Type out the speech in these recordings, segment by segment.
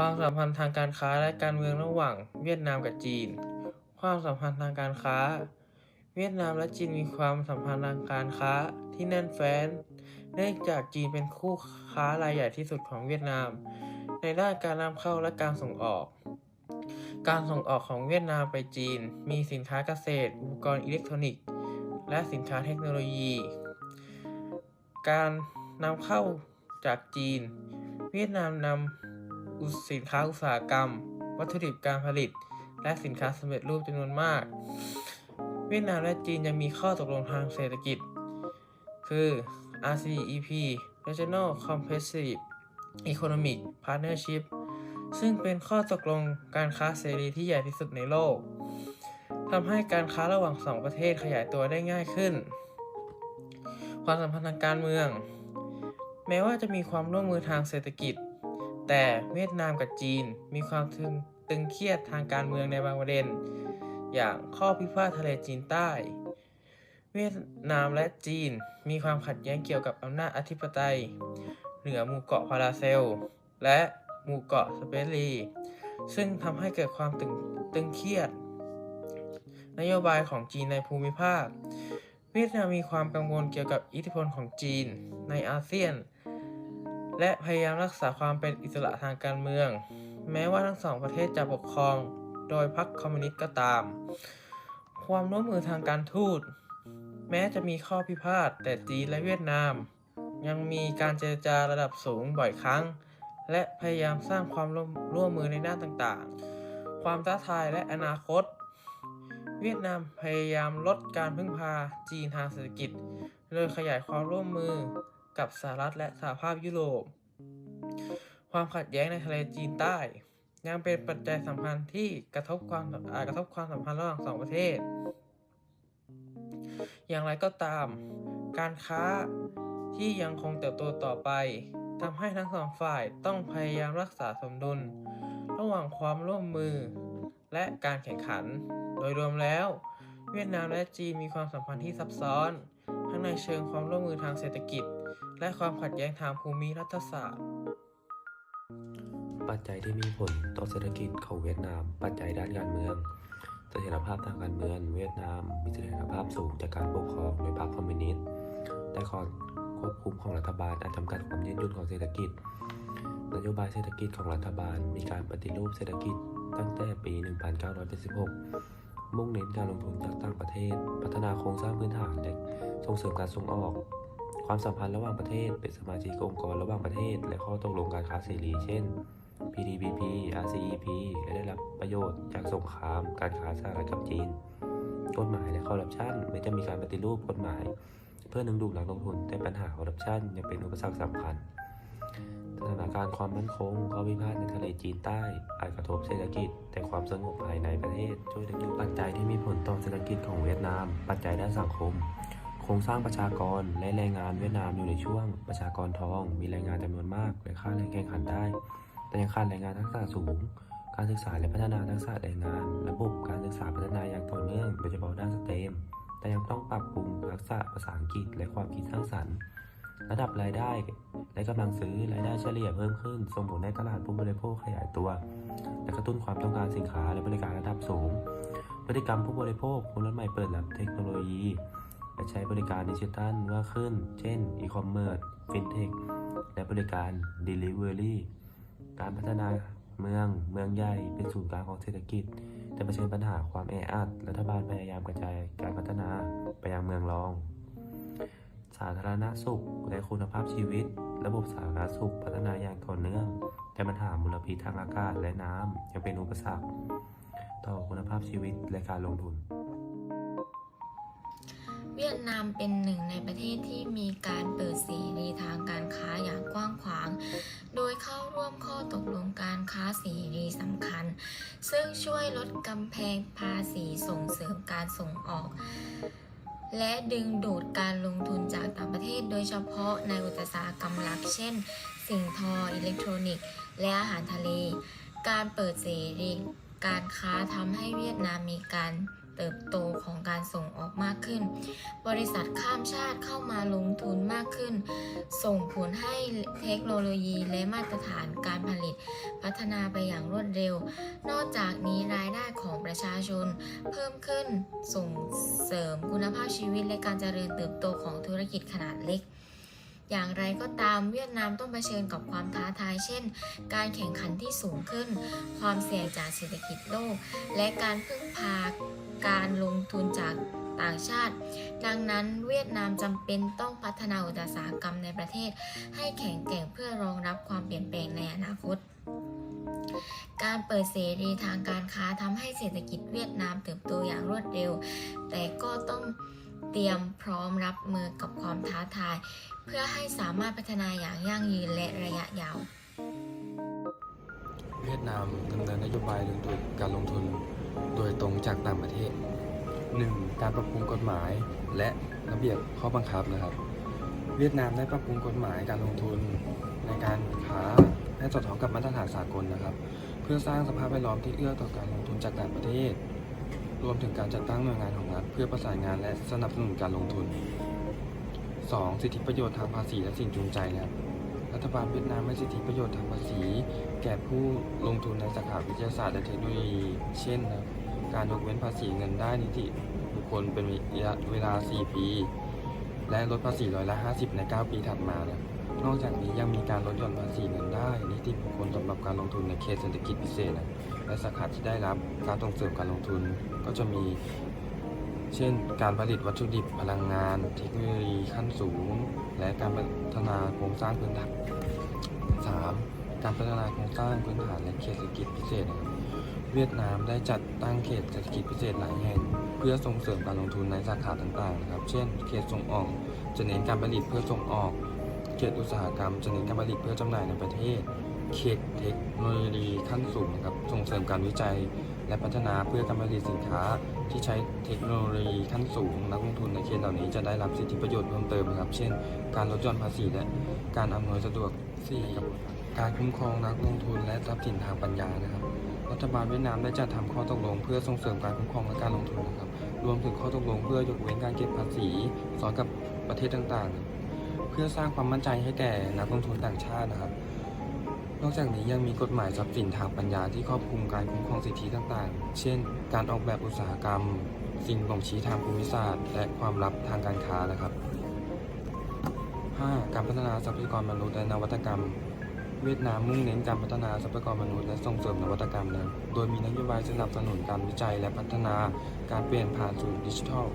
ความสัมพันธ์ทางการค้าและการเมืองระหว่างเวียดนามกับจีน ความสัมพันธ์ทางการค้า เวียดนามและจีนมีความสัมพันธ์ทางการค้าที่แน่นแฟ้น เนื่องจากจีนเป็นคู่ค้ารายใหญ่ที่สุดของเวียดนาม ในด้านการนำเข้าและการส่งออก การส่งออกของเวียดนามไปจีน มีสินค้าเกษตร อุปกรณ์อิเล็กทรอนิกส์ และสินค้าเทคโนโลยี การนำเข้าจากจีน เวียดนามนำ สินค้าอุตสาหกรรม วัตถุดิบการผลิต และสินค้าสำเร็จรูปจำนวนมาก เวียดนามและจีนยังมีข้อตกลงทางเศรษฐกิจ คือ RCEP Regional Comprehensive Economic Partnership ซึ่งเป็นข้อตกลงการค้าเสรีที่ใหญ่ที่สุดในโลกทำให้การค้าระหว่างสองประเทศขยายตัวได้ง่ายขึ้น ความสัมพันธ์ทางการเมือง แม้ว่าจะมีความร่วมมือทางเศรษฐกิจ แต่เวียดนามกับจีนมีความตึงตึงเครียดทางการเมืองในบางประเด็น อย่างข้อพิพาททะเลจีนใต้ เวียดนามและจีนมีความขัดแย้งเกี่ยวกับอำนาจอธิปไตย เหนือหมู่เกาะพาราเซล และหมู่เกาะสเปรลีซึ่งทำให้เกิดความตึงตึงเครียด นโยบายของจีนในภูมิภาค เวียดนามมีความกังวลเกี่ยวกับอิทธิพลของจีนในอาเซียน และพยายามรักษาความเป็นอิสระทางการเมือง แม้ว่าทั้งสองประเทศจะปกครองโดยพรรคคอมมิวนิสต์ก็ตาม ความร่วมมือทางการทูต แม้จะมีข้อพิพาทแต่จีนและเวียดนาม ยังมีการเจรจาระดับสูงบ่อยครั้ง และพยายามสร้างความร่วมวมมือในด้านต่างๆ ความท้าทายและอนาคต เวียดนามพยายามลดการพึ่งพาจีนทางเศรษฐกิจ โดยขยายความร่วมมือ กับสหรัฐและสหภาพยุโรป ความขัดแย้งในทะเลจีนใต้ ยังเป็นปัจจัยสำคัญที่กระทบความอาจกระทบความสัมพันธ์ระหว่างสองประเทศ อย่างไรก็ตาม การค้าที่ยังคงเติบโตต่อไปทำให้ทั้งสองฝ่ายต้องพยายามรักษาสมดุล ระหว่างความร่วมมือ และการแข่งขัน โดยรวมแล้ว เวียดนามและจีนมีความสัมพันธ์ที่ซับซ้อน ทั้งในเชิงความร่วมมือทางเศรษฐกิจ และความขัดแย้งทางภูมิรัฐศาสตร์ ปัจจัยที่มีผลต่อเศรษฐกิจของเวียดนาม ปัจจัยด้านการเมือง เสถียรภาพทางการเมือง เวียดนามมีเสถียรภาพสูงจากการปกครองโดยพรรคคอมมิวนิสต์ แต่การควบคุมของรัฐบาลอาจจำกัดความยืดหยุ่นของเศรษฐกิจ นโยบายเศรษฐกิจของรัฐบาลมีการปฏิรูปเศรษฐกิจตั้งแต่ปี 1976 มุ่งเน้นการลงทุนจากต่างประเทศ พัฒนาโครงสร้างพื้นฐานและส่งเสริมการส่งออก ความสัมพันธ์ระหว่างประเทศ เป็นสมาชิกองค์กรระหว่างประเทศ และข้อตกลงการค้าเสรี เช่น PTPP RCEP และได้รับประโยชน์จากสงคราม การค้าสหรัฐกับจีน กฎหมายและคอร์รัปชันไม่จะมีการปฏิรูปกฎหมาย เพื่อดึงดูดนักลงทุนแต่ปัญหาคอร์รัปชันยังเป็นอุปสรรคสำคัญสถานการณ์ความมั่นคงข้อพิพาทในทะเลจีนใต้ อาจกระทบเศรษฐกิจ แต่ความสงบภายในประเทศ ช่วยดึงดูดปัจจัยที่มีผลต่อเศรษฐกิจของเวียดนาม ปัจจัยด้านสังคม โครงสร้างประชากรและแรงงานเวียดนามอยู่ในช่วงประชากรทอง มีแรงงานจำนวนมากและค่าแรงแข่งขันได้ แต่ยังขาดแรงงานทักษะสูง การศึกษาและพัฒนาทักษะแรงงาน ระบบการศึกษาพัฒนาอย่างต่อเนื่องโดยเฉพาะด้านสเตมแต่ยังต้องปรับปรุงทักษะภาษาอังกฤษและความคิดสร้างสรรค์ ระดับรายได้และกำลังซื้อรายได้เฉลี่ยเพิ่มขึ้น ส่งผลให้ตลาดผู้บริโภคขยายตัว และกระตุ้นความต้องการสินค้าและบริการระดับสูง พฤติกรรมผู้บริโภคคนรุ่นใหม่เปิดรับเทคโนโลยี และใช้บริการดิจิทัลมากขึ้น เช่นอีคอมเมิร์ซฟินเทคและบริการ Delivery การพัฒนาเมืองเมืองใหญ่เป็นศูนย์กลางของเศรษฐกิจ แต่เผชิญปัญหาความแออัด รัฐบาลพยายามกระจายการพัฒนาไปยังเมืองรอง สาธารณสุขและคุณภาพชีวิต ระบบสาธารณสุขพัฒนาอย่างต่อเนื่อง แต่ปัญหามลพิษทางอากาศและน้ำยังเป็นอุปสรรค ต่อคุณภาพชีวิตและการลงทุน เวียดนามเป็นหนึ่งในประเทศที่มีการเปิดเสรีทางการค้าอย่างกว้างขวาง โดยเข้าร่วมข้อตกลงการค้าเสรีสำคัญ ซึ่งช่วยลดกำแพงภาษีส่งเสริมการส่งออก และดึงดูดการลงทุนจากต่างประเทศ โดยเฉพาะในอุตสาหกรรมหลัก เช่น สิ่งทออิเล็กทรอนิกส์ และอาหารทะเล การเปิดเสรีการค้าทำให้เวียดนามมีการ เติบโตของการส่งออกมากขึ้น บริษัทข้ามชาติเข้ามาลงทุนมากขึ้น ส่งผลให้เทคโนโลยีและมาตรฐานการผลิต พัฒนาไปอย่างรวดเร็ว นอกจากนี้รายได้ของประชาชน เพิ่มขึ้นส่งเสริมคุณภาพชีวิตและการเจริญเติบโตของธุรกิจขนาดเล็กอย่างไรก็ตามเวียดนามต้องเผชิญกับความท้าทาย เช่น การแข่งขันที่สูงขึ้น ความเสี่ยงจากเศรษฐกิจโลก และการพึ่งพา การลงทุนจากต่างชาติ ดังนั้นเวียดนามจำเป็นต้องพัฒนาอุตสาหกรรมในประเทศ ให้แข็งแกร่งเพื่อรองรับความเปลี่ยนแปลงในอนาคต การเปิดเสรีทางการค้าทำให้เศรษฐกิจเวียดนามเติบโตอย่างรวดเร็ว แต่ก็ต้องเตรียมพร้อมรับมือกับความท้าทาย เพื่อให้สามารถพัฒนาอย่างยั่งยืนและระยะยาว เวียดนามดำเนินนโยบายดึงดูดการลงทุน โดยตรงจากต่างประเทศ 1. การปรับปรุงกฎหมายและระเบียบข้อบังคับนะครับ เวียดนามได้ปรับปรุงกฎหมายการลงทุนในการค้าให้สอดคล้องกับมาตรฐานสากลนะครับ เพื่อสร้างสภาพแวดล้อมที่เอื้อต่อการลงทุนจากต่างประเทศ รวมถึงการจัดตั้งหน่วยงานของรัฐเพื่อประสานงานและสนับสนุนการลงทุน 2. สิทธิประโยชน์ทางภาษีและสิ่งจูงใจนะครับรัฐบาลเวียดนามให้สิทธิประโยชน์ทางภาษี แก่ผู้ลงทุนในสาขาวิทยาศาสตร์และเทคโนโลยี เช่นนะการยกเว้นภาษีเงินได้นิติบุคคลเป็นระยะเวลา 4 ปี และลดภาษีร้อยละ 50 ใน 9 ปีถัดมานะนอกจากนี้ยังมีการลดหย่อนภาษีเงินได้ นิติบุคคลสำหรับการลงทุนในเขตเศรษฐกิจพิเศษนะและสาขาที่ได้รับการส่งเสริมการลงทุนก็จะมี เช่น การผลิตวัตถุดิบพลังงาน เทคโนโลยีขั้นสูง และการพัฒนาโครงสร้างพื้นฐาน 3. การพัฒนาโครงสร้างพื้นฐานและเขตเศรษฐกิจพิเศษนะครับเวียดนามได้จัดตั้งเขตเศรษฐกิจพิเศษหลายแห่ง เพื่อส่งเสริมการลงทุนในสาขาต่างๆนะครับ เช่น เขตส่งออกจะเน้นการผลิตเพื่อส่งออก เขตอุตสาหกรรมจะเน้นการผลิตเพื่อจำหน่ายในประเทศ เขตเทคโนโลยีขั้นสูงนะครับ ส่งเสริมการวิจัย และพัฒนาเพื่อการผลิตสินค้าที่ใช้เทคโนโลยีขั้นสูง นักลงทุนในเขตเหล่านี้จะได้รับสิทธิประโยชน์เพิ่มเติมนะครับ เช่น การลดหย่อนภาษีและการอำนวยสะดวกสี่ครับ การคุ้มครองนักลงทุนและทรัพย์สินทางปัญญานะครับ รัฐบาลเวียดนามได้จัดทำข้อตกลงเพื่อส่งเสริมการคุ้มครองและการลงทุนนะครับ รวมถึงข้อตกลงเพื่อยกเว้นการเก็บภาษีสอนกับประเทศต่างๆ เพื่อสร้างความมั่นใจให้แก่นักลงทุนต่างชาตินะครับ นอกจากนี้ยังมีกฎหมายทรัพย์สินทางปัญญาที่ครอบคลุมการคุ้มครองสิทธิต่างๆ เช่น การออกแบบอุตสาหกรรม สิ่งบ่งชี้ทางภูมิศาสตร์ และความลับทางการค้านะครับ 5. การพัฒนาทรัพยากรมนุษย์และนวัตกรรม เวียดนามมุ่งเน้นการพัฒนาทรัพยากรมนุษย์และส่งเสริมนวัตกรรมนะโดยมีนโยบายสนับสนุนการวิจัยและพัฒนาการเปลี่ยนผ่านสู่ดิจิทัล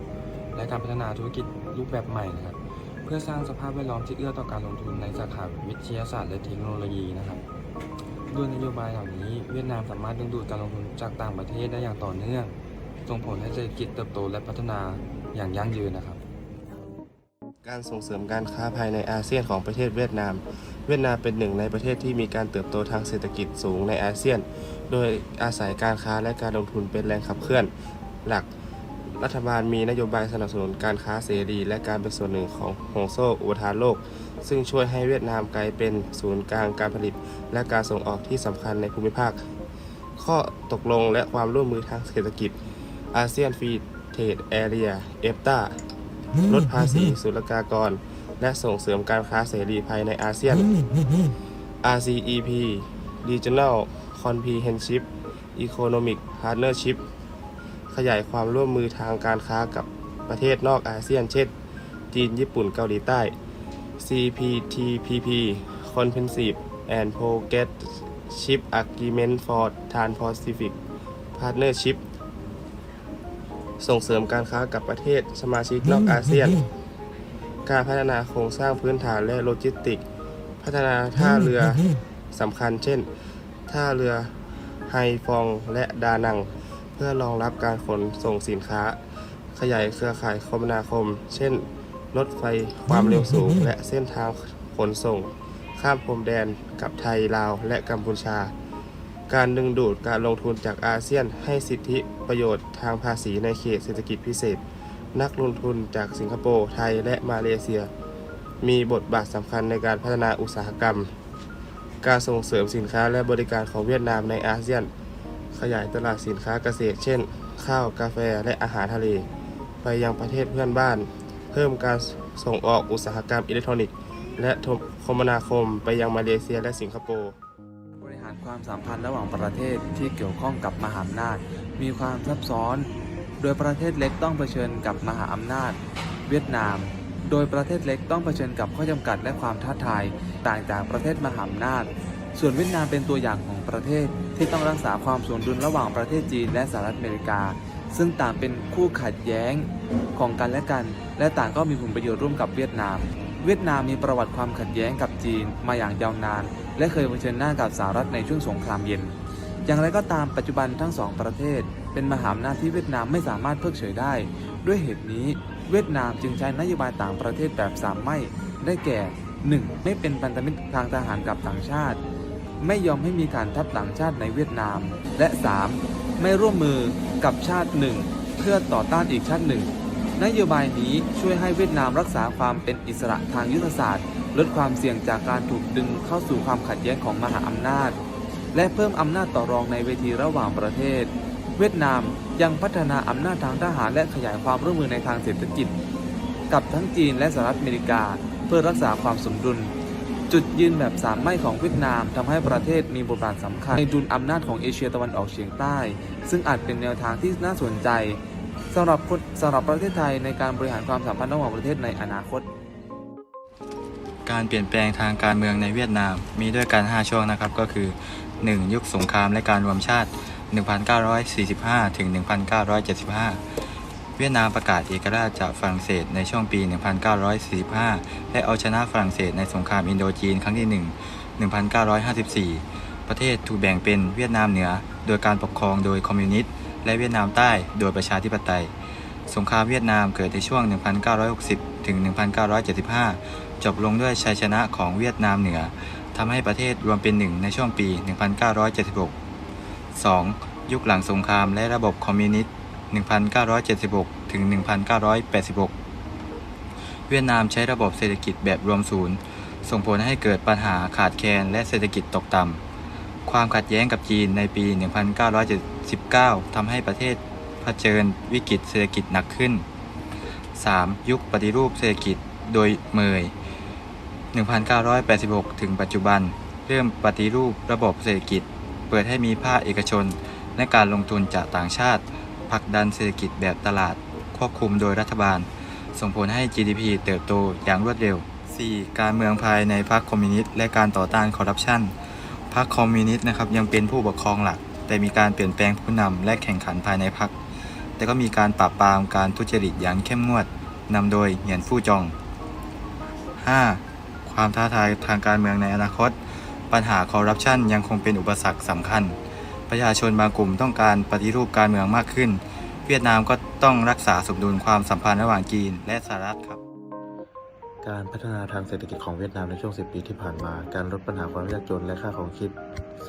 และการพัฒนาธุรกิจรูปแบบใหม่นะครับเพื่อสร้างสภาพแวดล้อมที่เอื้อต่อการลงทุนในสาขาวิทยาศาสตร์และเทคโนโลยีนะครับด้วยนโยบายเหล่านี้ เวียดนามสามารถดึงดูดการลงทุนจากต่างประเทศได้อย่างต่อเนื่อง ส่งผลให้เศรษฐกิจเติบโตและพัฒนาอย่างยั่งยืนนะครับ การส่งเสริมการค้าภายในอาเซียนของประเทศเวียดนาม เวียดนามเป็นหนึ่งในประเทศที่มีการเติบโตทางเศรษฐกิจสูงในอาเซียน โดยอาศัยการค้าและการลงทุนเป็นแรงขับเคลื่อน หลักรัฐบาลมีนโยบายสนับสนุนการค้าเสรี และการเป็นส่วนหนึ่งของห่วงโซ่อุปทานโลก ซึ่งช่วยให้เวียดนามกลายเป็นศูนย์กลางการผลิต และการส่งออกที่สำคัญในภูมิภาค ข้อตกลงและความร่วมมือทางเศรษฐกิจอาเซียนฟรีเทรดแอเรียเอฟตา ลดภาษีศุลกากร และส่งเสริมการค้าเสรีภายในอาเซียน RCEP Regional Comprehensive Economic Partnership ขยายความร่วมมือทางการค้ากับประเทศนอกอาเซียน เช่น จีน ญี่ปุ่น เกาหลีใต้ CPTPP Comprehensive and Progressive Agreement for Trans-Pacific Partnership ส่งเสริมการค้ากับประเทศสมาชิกนอกอาเซียน การพัฒนาโครงสร้างพื้นฐานและโลจิสติก พัฒนาท่าเรือสำคัญ เช่น ท่าเรือไฮฟองและดานัง เพื่อรองรับการขนส่งสินค้า ขยายเครือข่ายคมนาคม เช่น รถไฟความเร็วสูง และเส้นทางขนส่ง ข้ามพรมแดนกับไทยลาวและกัมพูชา การดึงดูดการลงทุนจากอาเซียนให้สิทธิประโยชน์ทางภาษีในเขตเศรษฐกิจพิเศษ นักลงทุนจากสิงคโปร์ ไทย และมาเลเซีย มีบทบาทสำคัญในการพัฒนาอุตสาหกรรม การส่งเสริมสินค้าและบริการของเวียดนามในอาเซียน ขยายตลาดสินค้าเกษตร เช่น ข้าว กาแฟ และอาหารทะเล ไปยังประเทศเพื่อนบ้าน เพิ่มการส่งออกอุตสาหกรรมอิเล็กทรอนิกส์ และคมนาคมไปยังมาเลเซียและสิงคโปร์ ความสัมพันธ์ระหว่างประเทศที่เกี่ยวข้องกับมหาอำนาจ มีความซับซ้อน โดยประเทศเล็กต้องเผชิญกับมหาอำนาจ เวียดนาม โดยประเทศเล็กต้องเผชิญกับข้อจำกัดและความท้าทาย ต่างจากประเทศมหาอำนาจ ส่วนเวียดนามเป็นตัวอย่างของประเทศที่ต้องรักษาความสมดุลระหว่างประเทศจีนและสหรัฐอเมริกา ซึ่งต่างเป็นคู่ขัดแย้งของกันและกัน และต่างก็มีผลประโยชน์ร่วมกับเวียดนาม เวียดนามมีประวัติความขัดแย้งกับจีนมาอย่างยาวนาน และเคยเผชิญหน้ากับสหรัฐในช่วงสงครามเย็น อย่างไรก็ตามปัจจุบันทั้งสองประเทศ เป็นมหาอำนาจที่เวียดนามไม่สามารถเพิกเฉยได้ ด้วยเหตุนี้เวียดนามจึงใช้นโยบายต่างประเทศแบบสามไม่ ได้แก่ 1. ไม่เป็นพันธมิตรทางทหารกับต่างชาติ ไม่ยอมให้มีการทัพต่างชาติในเวียดนาม และ 3. ไม่ร่วมมือกับชาติหนึ่งเพื่อต่อต้านอีกชาติหนึ่ง นโยบายนี้ช่วยให้เวียดนามรักษาความเป็นอิสระทางยุทธศาสตร์ ลดความเสี่ยงจากการถูกดึงเข้าสู่ความขัดแย้งของมหาอำนาจ และเพิ่มอำนาจต่อรองในเวทีระหว่างประเทศ เวียดนามยังพัฒนาอำนาจทางทหารและขยายความร่วมมือในทางเศรษฐกิจ กับทั้งจีนและสหรัฐอเมริกา เพื่อรักษาความสมดุล จุดยืนแบบสามไม่ของเวียดนามทำให้ประเทศมีบทบาทสำคัญในดุลอำนาจของเอเชียตะวันออกเฉียงใต้ ซึ่งอาจเป็นแนวทางที่น่าสนใจ สำหรับคนสำหรับประเทศไทยในการบริหารความสัมพันธ์ระหว่างประเทศในอนาคต การเปลี่ยนแปลงทางการเมืองในเวียดนาม มีด้วยกัน 5 ช่วงนะครับก็คือ 1. ยุคสงครามและการรวมชาติ 1945 ถึง 1975เวียดนามประกาศเอกราชจากฝรั่งเศสในช่วงปี 1945 และเอาชนะฝรั่งเศสในสงครามอินโดจีนครั้งที่ 1 1954 ประเทศถูกแบ่งเป็นเวียดนามเหนือ โดยการปกครองโดยคอมมิวนิสต์ และเวียดนามใต้โดยประชาธิปไตย สงครามเวียดนามเกิดในช่วง 1960 ถึง 1975 จบลงด้วยชัยชนะของเวียดนามเหนือทำให้ประเทศรวมเป็นหนึ่งในช่วงปี 1976 2. ยุคหลังสงครามและระบบคอมมิวนิสต์ 1976 ถึง 1986 เวียดนามใช้ระบบเศรษฐกิจแบบรวมศูนย์ ส่งผลให้เกิดปัญหาขาดแคลนและเศรษฐกิจตกต่ำ ความขัดแย้งกับจีนในปี 1979ทำให้ประเทศเผชิญวิกฤตเศรษฐกิจหนักขึ้น 3. ยุคปฏิรูปเศรษฐกิจโดยเมย 1986 ถึงปัจจุบัน เริ่มปฏิรูประบบเศรษฐกิจ เปิดให้มีภาคเอกชน และการลงทุนจากต่างชาติผลักดันเศรษฐกิจแบบตลาด ควบคุมโดยรัฐบาล ส่งผลให้ GDP เติบโตอย่างรวดเร็ว 4. การเมืองภายในพรรคคอมมิวนิสต์และการต่อต้านคอร์รัปชัน พรรคคอมมิวนิสต์นะครับยังเป็นผู้ปกครองหลัก แต่มีการเปลี่ยนแปลงผู้นำและแข่งขันภายในพรรคแต่ก็มีการปราบปรามการทุจริตอย่างเข้มงวดนำโดยเหยียนฟู่จอง 5. ความท้าทายทางการเมืองในอนาคต ปัญหาคอร์รัปชันยังคงเป็นอุปสรรคสำคัญ ประชาชนบางกลุ่มต้องการปฏิรูปการเมืองมากขึ้น เวียดนามก็ต้องรักษาสมดุลความสัมพันธ์ระหว่างจีนและสหรัฐครับ การพัฒนาทางเศรษฐกิจของเวียดนามในช่วง 10 ปีที่ผ่านมา การลดปัญหาความยากจนและค่าของชีพ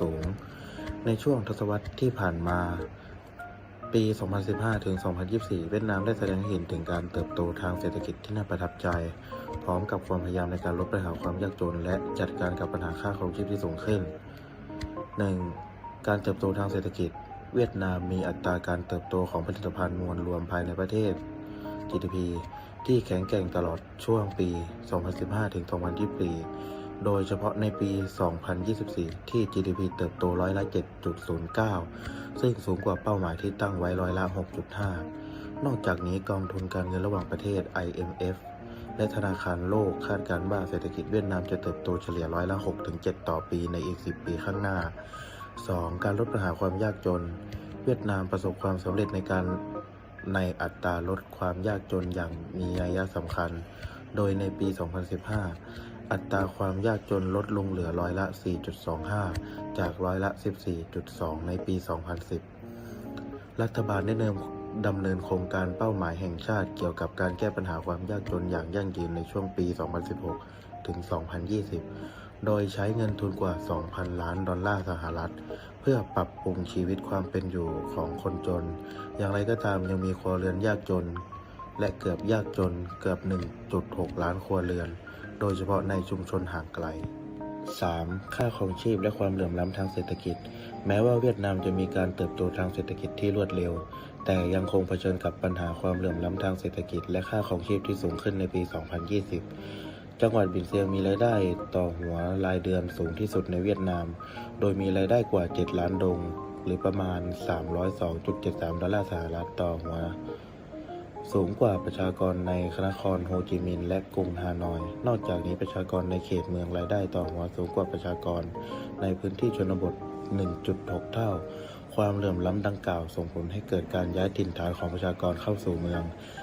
สูง ในช่วงทศวรรษที่ผ่านมา ปี 2015 ถึง 2024 เวียดนามได้แสดงให้เห็นถึงการเติบโตทางเศรษฐกิจที่น่าประทับใจ พร้อมกับความพยายามในการลดปัญหาความยากจน และจัดการกับปัญหาค่าครองชีพที่สูงขึ้น 1. การเติบโตทางเศรษฐกิจ เวียดนามมีอัตราการเติบโตของผลิตภัณฑ์มวลรวมภายในประเทศ GDP ที่แข็งแกร่งตลอดช่วงปี 2015 ถึง 2024 โดยเฉพาะในปี 2024 ที่ GDP เติบโตร้อยละ 7.09 ซึ่งสูงกว่าเป้าหมายที่ตั้งไว้ร้อยละ 6.5 นอกจากนี้กองทุนการเงินระหว่างประเทศ IMF และธนาคารโลกคาดการณ์ว่าเศรษฐกิจเวียดนามจะเติบโตเฉลี่ยร้อยละ 6-7 ต่อปีในอีก 10 ปีข้างหน้า 2. การลดปัญหาความยากจน เวียดนามประสบความสำเร็จในการ ในอัตราลดความยากจนอย่างมีนัยสำคัญ โดยในปี 2015 อัตราความยากจนลดลงเหลือร้อยละ 4.25 จากร้อยละ 14.2 ในปี 2010 รัฐบาลได้เนิมดำเนินโครงการเป้าหมายแห่งชาติเกี่ยวกับการแก้ปัญหาความยากจนอย่างยั่งยืนในช่วงปี 2016 ถึง 2020 โดยใช้เงินทุนกว่า 2,000 ล้านดอลลาร์สหรัฐ เพื่อปรับปรุงชีวิตความเป็นอยู่ของคนจน อย่างไรก็ตามยังมีครัวเรือนยากจน และเกือบยากจนเกือบ 1.6 ล้านครัวเรือน โดยเฉพาะในชุมชนห่างไกล 3. ค่าครองชีพและความเหลื่อมล้ำทางเศรษฐกิจ แม้ว่าเวียดนามจะมีการเติบโตทางเศรษฐกิจที่รวดเร็ว แต่ยังคงเผชิญกับปัญหาความเหลื่อมล้ำทางเศรษฐกิจ และค่าครองชีพที่สูงขึ้นในปี 2020 จังหวัดบินเซียงมีรายได้ต่อหัวรายเดือนสูงที่สุดในเวียดนาม โดยมีรายได้กว่า 7 ล้านดง หรือประมาณ 302.73 ดอลลาร์สหรัฐต่อหัว สูงกว่าประชากรในนครโฮจิมินห์และกรุงฮานอย นอกจากนี้ประชากรในเขตเมืองรายได้ต่อหัวสูงกว่าประชากรในพื้นที่ชนบท 1.6 เท่า ความเหลื่อมล้ำดังกล่าวส่งผลให้เกิดการย้ายถิ่นฐานของประชากรเข้าสู่เมือง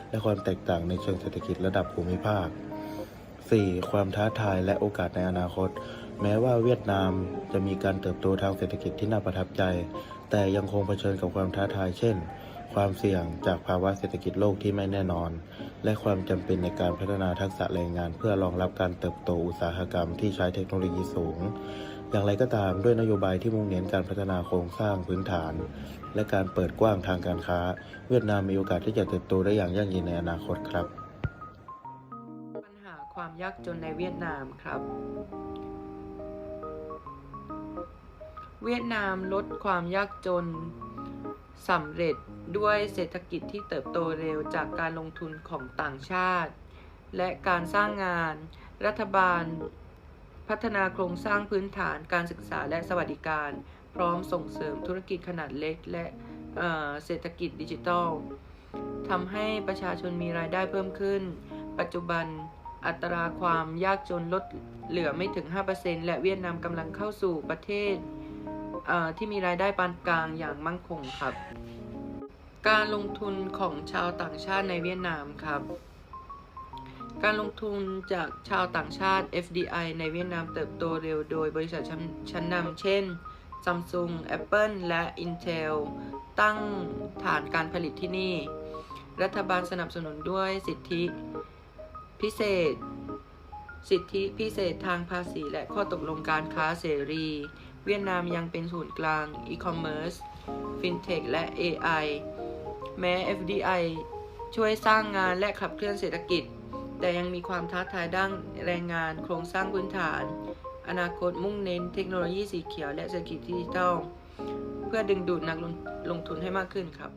และความแตกต่างในเชิงเศรษฐกิจระดับภูมิภาค 4. ความท้าทายและโอกาสในอนาคต แม้ว่าเวียดนามจะมีการเติบโตทางเศรษฐกิจที่น่าประทับใจ แต่ยังคงเผชิญกับความท้าทาย เช่น ความเสี่ยงจากภาวะเศรษฐกิจโลกที่ไม่แน่นอน และความจำเป็นในการพัฒนาทักษะแรงงาน เพื่อรองรับการเติบโตอุตสาหกรรมที่ใช้เทคโนโลยีสูง อย่างไรก็ตามด้วยนโยบายที่มุ่งเน้นการพัฒนาโครงสร้างพื้นฐาน และการเปิดกว้างทางการค้า เวียดนามมีโอกาสที่จะเติบโตได้อย่างยั่งยืนในอนาคตครับ ความยากจนในเวียดนามครับ เวียดนามลดความยากจนสำเร็จด้วยเศรษฐกิจที่เติบโตเร็วจากการลงทุนของต่างชาติ และการสร้างงาน รัฐบาล พัฒนาโครงสร้างพื้นฐานการศึกษาและสวัสดิการ พร้อมส่งเสริมธุรกิจขนาดเล็กและเเศรษฐกิจดิจิทัลทำให้ประชาชนมีรายได้เพิ่มขึ้น ปัจจุบัน อัตราความยากจนลดเหลือไม่ถึง 5%และเวียดนามกำลังเข้าสู่ประเทศที่มีรายได้ปานกลางอย่างมั่นคงครับ การลงทุนของชาวต่างชาติในเวียดนามครับ การลงทุนจากชาวต่างชาติ FDI ในเวียดนามเติบโตเร็วโดยบริษัทชั้นชั้นนำเช่น Samsung Apple และ Intel ตั้งฐานการผลิตที่นี่ รัฐบาลสนับสนุนด้วยสิทธิ พิเศษ สิทธิพิเศษทางภาษีและข้อตกลงการค้าเสรี เวียดนามยังเป็นศูนย์กลางอีคอมเมิร์ซฟินเทคและ AI แม้ FDI ช่วยสร้างงานและขับเคลื่อนเศรษฐกิจ แต่ยังมีความท้าทายด้านแรงงานโครงสร้างพื้นฐาน อนาคตมุ่งเน้นเทคโนโลยีสีเขียวและเศรษฐกิจดิจิทัล เพื่อดึงดูดนักลงลงทุนให้มากขึ้นครับ